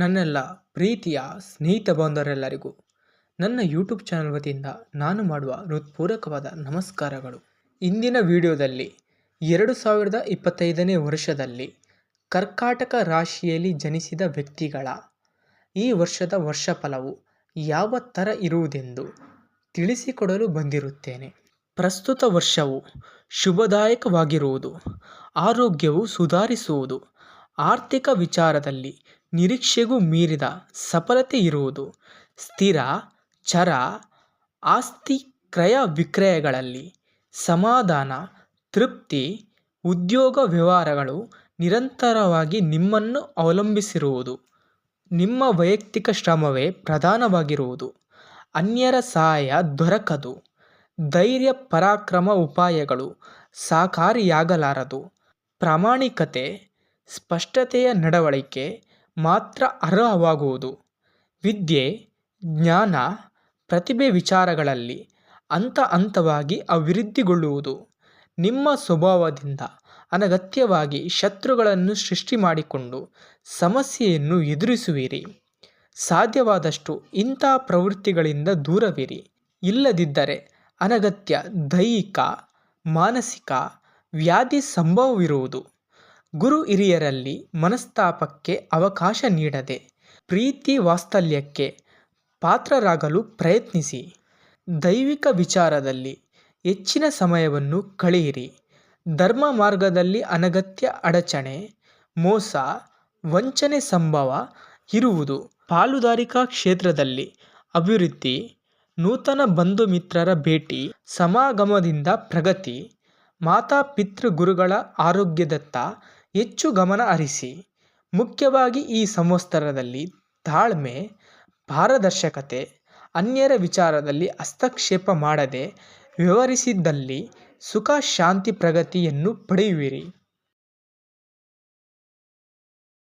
ನನ್ನೆಲ್ಲ ಪ್ರೀತಿಯ ಸ್ನೇಹಿತ ಬಾಂಧವರೆಲ್ಲರಿಗೂ ನನ್ನ ಯೂಟ್ಯೂಬ್ ಚಾನಲ್ ವತಿಯಿಂದ ನಾನು ಮಾಡುವ ಹೃತ್ಪೂರ್ವಕವಾದ ನಮಸ್ಕಾರಗಳು. ಇಂದಿನ ವಿಡಿಯೋದಲ್ಲಿ ಎರಡು ಸಾವಿರದ ಇಪ್ಪತ್ತೈದನೇ ವರ್ಷದಲ್ಲಿ ಕರ್ಕಾಟಕ ರಾಶಿಯಲ್ಲಿ ಜನಿಸಿದ ವ್ಯಕ್ತಿಗಳ ಈ ವರ್ಷದ ವರ್ಷಫಲವು ಯಾವ ಥರ ಇರುವುದೆಂದು ತಿಳಿಸಿಕೊಡಲು ಬಂದಿರುತ್ತೇನೆ. ಪ್ರಸ್ತುತ ವರ್ಷವು ಶುಭದಾಯಕವಾಗಿರುವುದು, ಆರೋಗ್ಯವು ಸುಧಾರಿಸುವುದು, ಆರ್ಥಿಕ ವಿಚಾರದಲ್ಲಿ ನಿರೀಕ್ಷೆಗೂ ಮೀರಿದ ಸಫಲತೆ ಇರುವುದು ಸ್ಥಿರ, ಚರ, ಆಸ್ತಿ ಕ್ರಯ ವಿಕ್ರಯಗಳಲ್ಲಿ ಸಮಾಧಾನ, ತೃಪ್ತಿ, ಉದ್ಯೋಗ ವ್ಯವಹಾರಗಳು ನಿರಂತರವಾಗಿ ನಿಮ್ಮನ್ನು ಅವಲಂಬಿಸಿರುವುದು. ನಿಮ್ಮ ವೈಯಕ್ತಿಕ ಶ್ರಮವೇ ಪ್ರಧಾನವಾಗಿರುವುದು. ಅನ್ಯರ ಸಹಾಯ ದೊರಕದು. ಧೈರ್ಯ ಪರಾಕ್ರಮ ಉಪಾಯಗಳು ಸಹಕಾರಿಯಾಗಲಾರದು ಪ್ರಾಮಾಣಿಕತೆ, ಸ್ಪಷ್ಟತೆಯ ನಡವಳಿಕೆ ಮಾತ್ರ ಅರ್ಹವಾಗುವುದು. ವಿದ್ಯೆ, ಜ್ಞಾನ, ಪ್ರತಿಭೆ ವಿಚಾರಗಳಲ್ಲಿ ಹಂತ ಹಂತವಾಗಿ ಅಭಿವೃದ್ಧಿಗೊಳ್ಳುವುದು. ನಿಮ್ಮ ಸ್ವಭಾವದಿಂದ ಅನಗತ್ಯವಾಗಿ ಶತ್ರುಗಳನ್ನು ಸೃಷ್ಟಿ ಮಾಡಿಕೊಂಡು ಸಮಸ್ಯೆಯನ್ನು ಎದುರಿಸುವಿರಿ. ಸಾಧ್ಯವಾದಷ್ಟು ಇಂಥ ಪ್ರವೃತ್ತಿಗಳಿಂದ ದೂರವಿರಿ. ಇಲ್ಲದಿದ್ದರೆ ಅನಗತ್ಯ ದೈಹಿಕ, ಮಾನಸಿಕ ವ್ಯಾಧಿ ಸಂಭವವಿರುವುದು. ಗುರು ಹಿರಿಯರಲ್ಲಿ ಮನಸ್ತಾಪಕ್ಕೆ ಅವಕಾಶ ನೀಡದೆ ಪ್ರೀತಿ ವಾತ್ಸಲ್ಯಕ್ಕೆ ಪಾತ್ರರಾಗಲು ಪ್ರಯತ್ನಿಸಿ. ದೈವಿಕ ವಿಚಾರದಲ್ಲಿ ಹೆಚ್ಚಿನ ಸಮಯವನ್ನು ಕಳೆಯಿರಿ. ಧರ್ಮ ಮಾರ್ಗದಲ್ಲಿ ಅನಗತ್ಯ ಅಡಚಣೆ, ಮೋಸ, ವಂಚನೆ ಸಂಭವ ಇರುವುದು ಪಾಲುದಾರಿಕಾ ಕ್ಷೇತ್ರದಲ್ಲಿ ಅಭಿವೃದ್ಧಿ, ನೂತನ ಬಂಧು ಮಿತ್ರರ ಭೇಟಿ, ಸಮಾಗಮದಿಂದ ಪ್ರಗತಿ ಮಾತಾ ಪಿತೃ ಗುರುಗಳ ಆರೋಗ್ಯದತ್ತ ಹೆಚ್ಚು ಗಮನ ಹರಿಸಿ. ಮುಖ್ಯವಾಗಿ ಈ ಸಂವತ್ಸರದಲ್ಲಿ ತಾಳ್ಮೆ, ಪಾರದರ್ಶಕತೆ, ಅನ್ಯರ ವಿಚಾರದಲ್ಲಿ ಹಸ್ತಕ್ಷೇಪ ಮಾಡದೆ ವ್ಯವಹರಿಸಿದಲ್ಲಿ ಸುಖ, ಶಾಂತಿ, ಪ್ರಗತಿಯನ್ನು ಪಡೆಯುವಿರಿ.